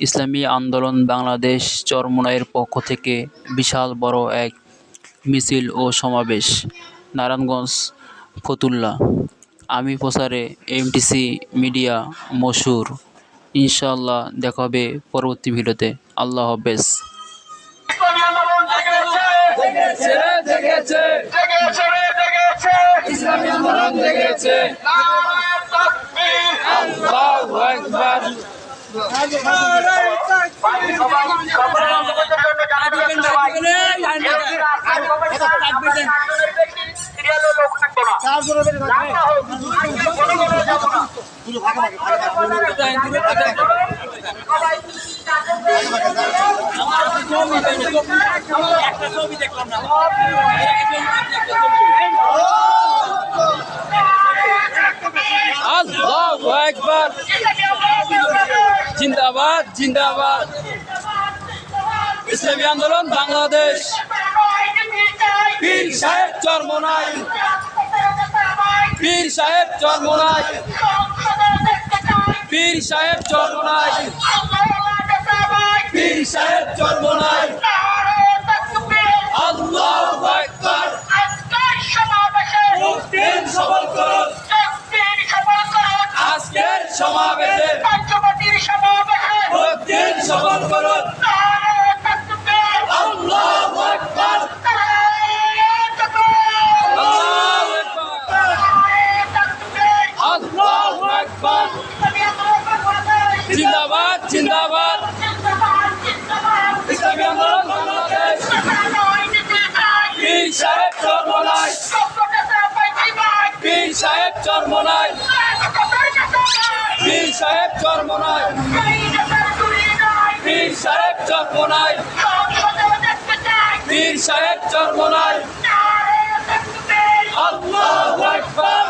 ইসলামী আন্দোলন বাংলাদেশ চরমোনাইয়ের পক্ষ থেকে বিশাল বড় এক মিছিল ও সমাবেশ। নারায়ণগঞ্জ, ফতুল্লা। আমি প্রচারে এমটিসি মিডিয়া মশহুর ইনশাল্লাহ দেখা হবে পরবর্তী ভিডিওতে। আল্লাহ হাফেজ। ইসলামী আন্দোলন সিরিয়ালে লোক থাকবে না আল্লাহু আকবার জিন্দাবাদ জিন্দাবাদ। ইসলামী আন্দোলন বাংলাদেশ। পীর সাহেব চরমনাই পীর সাহেব চরমনাই পীর সাহেব চরমনাই পীর সাহেব চরমনাই আল্লাহু আকবার। সবল আজকের সমাবেশে। সবল করুন জিন্দাবাদ জিন্দাবাদ। ইসলামী আন্দোলন বাংলাদেশ। পীর সাহেব চরমনাই। পীর সাহেব চরমনাই। পীর সাহেব চরমনাই। সাহেব চরমনাই পীর সাহেব চরমনাই আল্লাহু আকবার।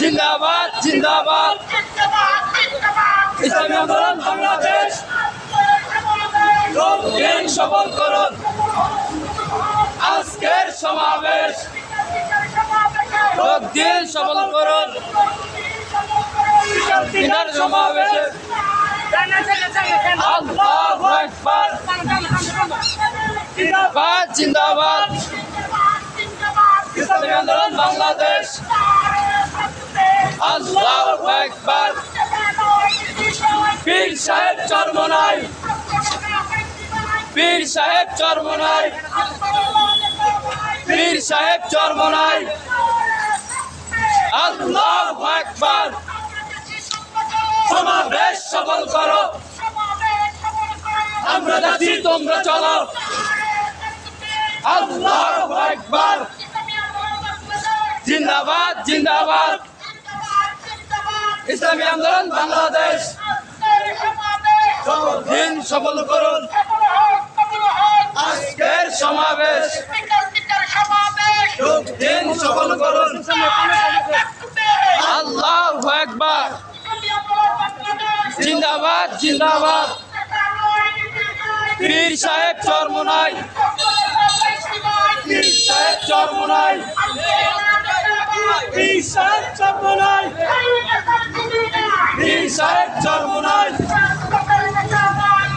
জিন্দাবাদ জিন্দাবাদ। ইসলামী আন্দোলন বাংলাদেশ। দিন সফল করুন। আজকের সমাবেশ। দিন সফল করুন। দিনের সমাবেশে। জিন্দাবাদ জিন্দাবাদ। ইসলামী আন্দোলন বাংলাদেশ। আল্লাহু আকবার পীর সাহেব চরমনাই পীর সাহেব চরমনাই পীর সাহেব চরমনাই আল্লাহু আকবার সমাবেশ সফল করো। আমরা যাচ্ছি, তোমরা চলো। আকবার। জিন্দাবাদ জিন্দাবাদ। ইসলামী আন্দোলন বাংলাদেশ। দিন সফল করুন। আজকের সমাবেশ। দিন সফল করুন। আল্লাহু আকবার। জিন্দাবাদ জিন্দাবাদ। পীর সাহেব চরমনাই। পীর সাহেব চরমনাই। পীর সাহেব চরমনাই। পীর সাহেব চরমনাই।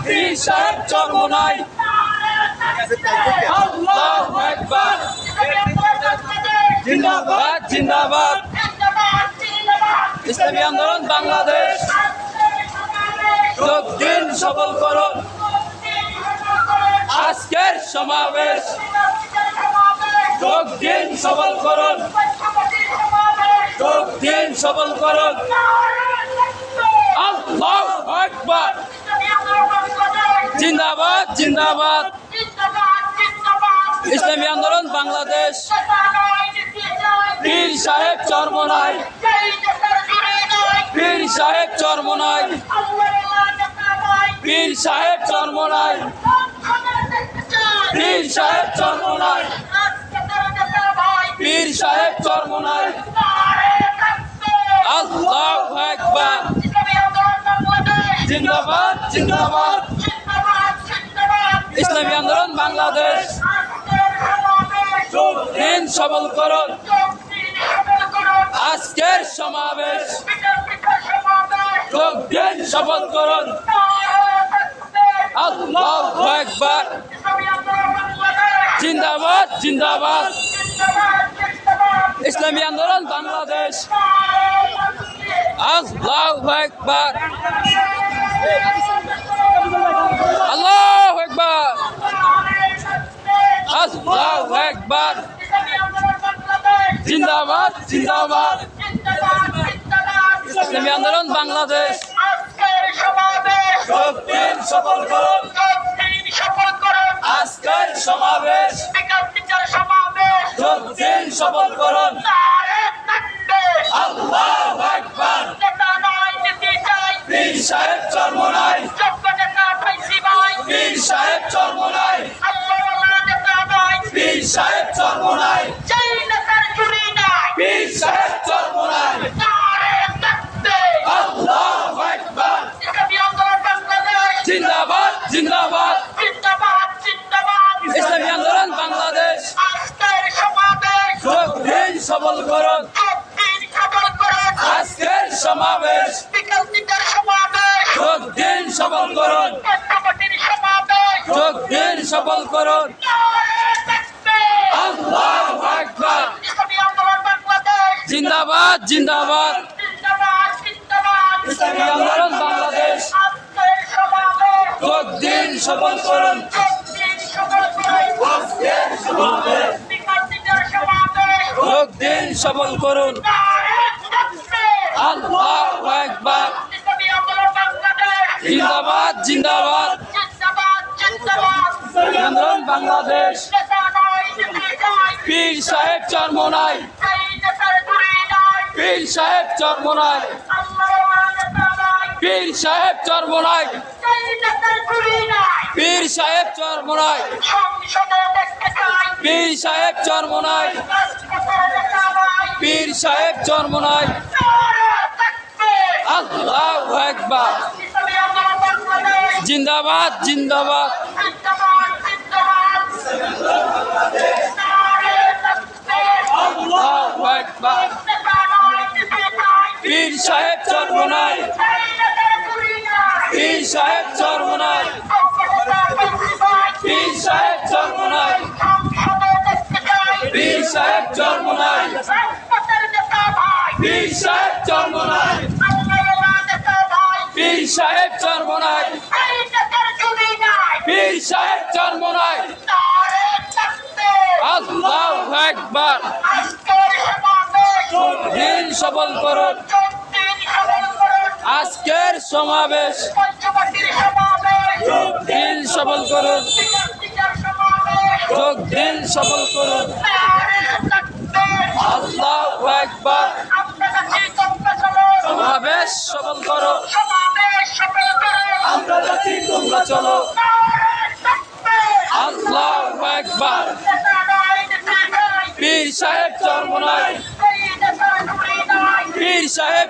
পীর সাহেব চরমনাই। আল্লাহু আকবার। জিন্দাবাদ জিন্দাবাদ। ইসলামী আন্দোলন বাংলাদেশ। দিন সফল করুন আজকের সমাবেশ দিন সফল করুন দিন সফল আকবার। জিন্দাবাদ জিন্দাবাদ। ইসলামী আন্দোলন বাংলাদেশ। পীর সাহেব চরমনাই। পীর সাহেব চরমনাই। পীর সাহেব চরমনাই পীর সাহেব চরমনাই পীর সাহেব চরমনাই আল্লাহু আকবার। জিন্দাবাদ জিন্দাবাদ। ইসলামী আন্দোলন বাংলাদেশ। দিন সবল করুন। আজকের সমাবেশ। যোগ দিন শপথ করুন আল্লাহ একবার জিন্দাবাদ জিন্দাবাদ ইসলামী আন্দোলন বাংলাদেশ আল্লাহ একবার আল্লাহ একবার আল্লাহ একবার জিন্দাবাদ জিন্দাবাদ ইসলামী আন্দোলন বাংলাদেশ যোগ দিন সফল করুন। আজকের সমাবেশ। যোগ দিন সফল করুন। আল্লাহ একবার পীর সাহেব চরমনাই পীর সাহেব চরমনাই পীর সাহেব চরমনাই পীর সাহেব চরমনাই আল্লাহ একবার জিন্দাবাদ জিন্দাবাদ ইসলামী আন্দোলন বাংলাদেশ যোগ দিন সফল করুন আজকের সমাবেশ যোগ দিন সফল করুন। যোগ দিন সফল করুন। আল্লাহ একবার জিন্দাবাদ জিন্দাবাদ। ইসলামী আন্দোলন বাংলাদেশ যোগ দিন সফল করুন। যোগ দিন সফল করুন। আল্লাহ একবার জিন্দাবাদ জিন্দাবাদ। বাংলাদেশ। পীর সাহেব চরমনাই। পীর সাহেব চরমনাই। পীর সাহেব চরমনাই। পীর সাহেব চরমনাই। পীর সাহেব চরমনাই। পীর সাহেব চরমনাই। আল্লাহ একবার জিন্দাবাদ জিন্দাবাদ। পীর সাহেব চরমনাই। পীর সাহেব চরমনাই। পীর সাহেব চরমনাই। পীর সাহেব চরমনাই। পীর সাহেব চরমনাই। সফল করুন। আজকের সমাবেশ দিন সফল করুন। যোগ দিন সফল করুন। আল্লাহ একবার সমাবেশ সফল করো আমরা জাতি তোমরা চলো আল্লাহ একবার পীর সাহেব চরমনাই পীর সাহেব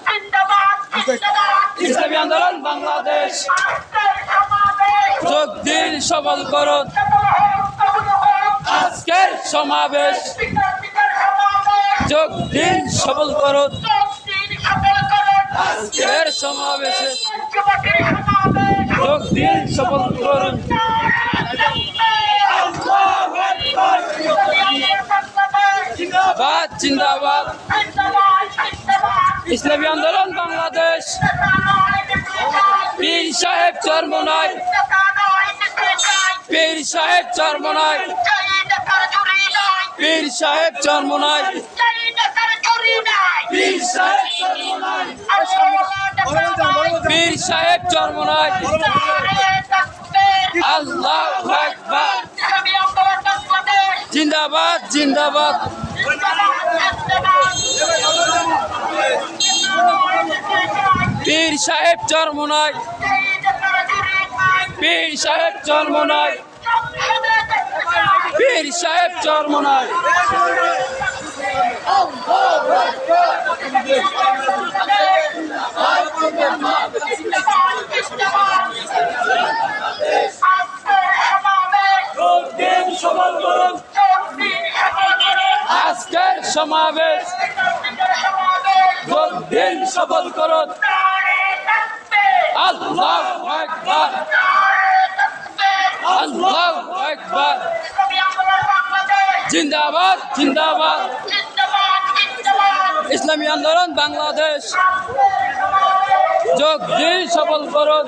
বাংলাদেশ যোগ দিন সফল করুন আজকের সমাবেশ যোগ দিন সফল করুন আজকের সমাবেশে যোগ দিন সফল করুন জিন্দাবাদ জিন্দাবাদ ইসলামী আন্দোলন বাংলাদেশ পীর সাহেব চরমনাই পীর সাহেব চরমনাই পীর সাহেব চরমনাই পীর সাহেব চরমনাই পীর সাহেব জিন্দাবাদ জিন্দাবাদ। পীর সাহেব চরমনাই পীর সাহেব চরমনায় পীর সাহেব সফল করুন। আজকের সমাবেশ দিন সফল করুন। আল্লাহ আল্লাহ একবার জিন্দাবাদ জিন্দাবাদ। ইসলামী আন্দোলন বাংলাদেশ। যোগ দিন সফল করুন।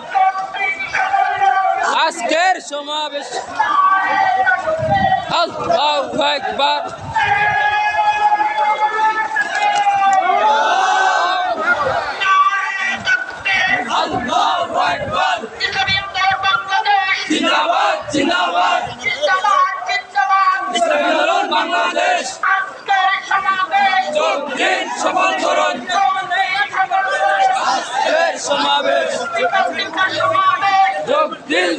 আজকের সমাবেশ। আল্লাহ একবার আল্লাহ একবার জিন্দাবাদ জিন্দাবাদ ইসলামী আন্দোলন বাংলাদেশ যোগ দিন সফল করুন আজকের সমাবেশ যোগ দিন সফল করুন যোগ দিন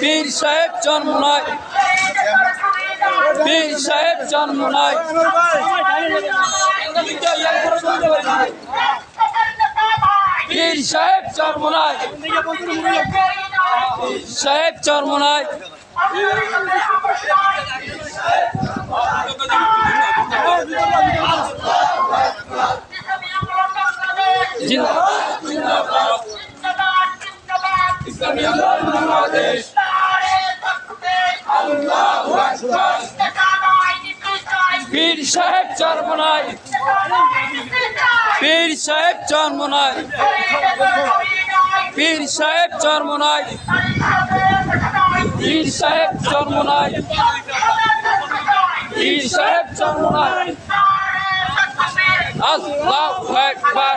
পীর সাহেব জন্ম নয় পীর সাহেব জন্ম নয় পীর সাহেব জন্ম নয় সাহেব জন্ম নয় পীর সাহেব জন্ম নয় পীর সাহেব জন্ম নয় পীর সাহেব জন্ম নয় পীর সাহেব জন্ম নয় পীর সাহেব জন্ম নয় আল্লাহু আকবার